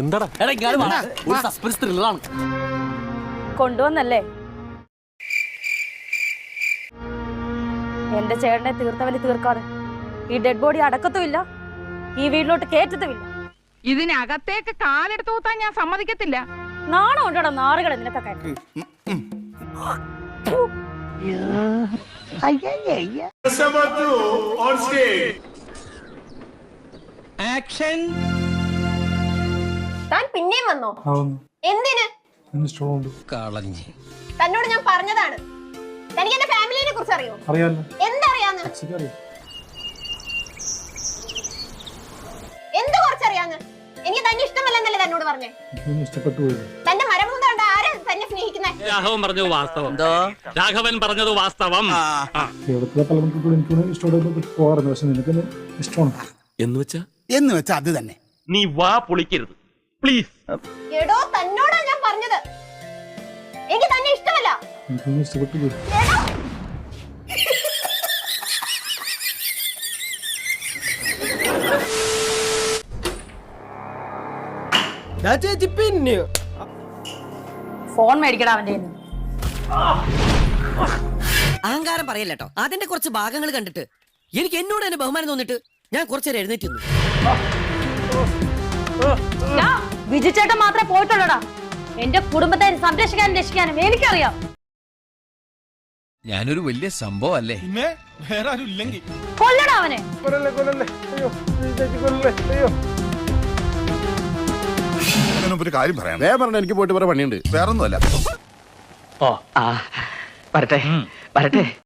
എന്താടാ? എടാ ഇങ്ങാട് വാ. ഒരു സസ്പെൻസ് ത്രില്ലറാണ് കൊണ്ടുവന്നല്ലേ? എന്റെ ചേട്ടനെ തീർത്തവൽ തീർക്കാതെ. ഈ ഡെഡ് ബോഡി അടക്കത്തുമില്ല. ഈ വീട്ടിലോട്ട് കേറ്റത്തുമില്ല. ഇതിനകത്തേക്ക് കാലെടുത്ത് കൂത്താൻ ഞാൻ സമ്മതിക്കത്തില്ല. നാണം ഉണ്ടോടാ നാറുകളെ നിനക്കൊക്കെ താൻ പിന്നെയും വന്നോ? എന്തിന്? തന്നോട് ഞാൻ പറഞ്ഞതാണ്. തനിക്ക് എന്റെ ഫാമിലിനെ കുറിച്ച് അറിയോ? എന്തറിയാന്ന്? അറിയാം. എന്ത് കുറച്ചറിയാന്ന്? എനിക്ക് തന്നെ ഇഷ്ടമല്ലെന്നല്ലേ തന്നോട് പറഞ്ഞേ. തന്റെ മരമുണ്ട കണ്ട ആര് തന്നെ സ്നേഹിക്കുന്നത് രാഘവൻ പറഞ്ഞത് വാസ്തവം. രാഘവൻ പറഞ്ഞത് വാസ്തവം. എന്ന് വെച്ചാ? എന്ന് വെച്ചാ അത് തന്നെ. നീ വാ പൊളിക്കരുത്. പ്ലീസ് എടോ തന്നോടാ ഞാൻ പറഞ്ഞത്. എനിക്ക് തന്നെ ഇഷ്ടമല്ല. എടോ. ചേച്ചി പിന്നെ. ഫോൺ മേടിക്കടാ അവന്റെ കയ്യിന്ന്. അഹങ്കാരം പറയല്ലോ അതിന്റെ കുറച്ച് ഭാഗങ്ങൾ കണ്ടിട്ട് എനിക്ക് എന്നോട് തന്നെ ബഹുമാനം തോന്നിട്ട് ഞാൻ കുറച്ചേരം എഴുന്നേറ്റ് നിന്നു ബിജു ചേട്ടൻ മാത്രമേ പോയിട്ടുള്ളടാ. എന്റെ കുടുംബത്തെ സംരക്ഷിക്കാനും രക്ഷിക്കാനും എനിക്കറിയാം. ഞാനൊരു വലിയ സംഭവം അല്ലേ കൊല്ലടാ അവനെ. ഒരു കാര്യം പറയാം. വേറെ പറഞ്ഞ എനിക്ക് പോയിട്ട് വേറെ പണിയുണ്ട്. വേറൊന്നുമല്ല. വരട്ടെ വരട്ടെ.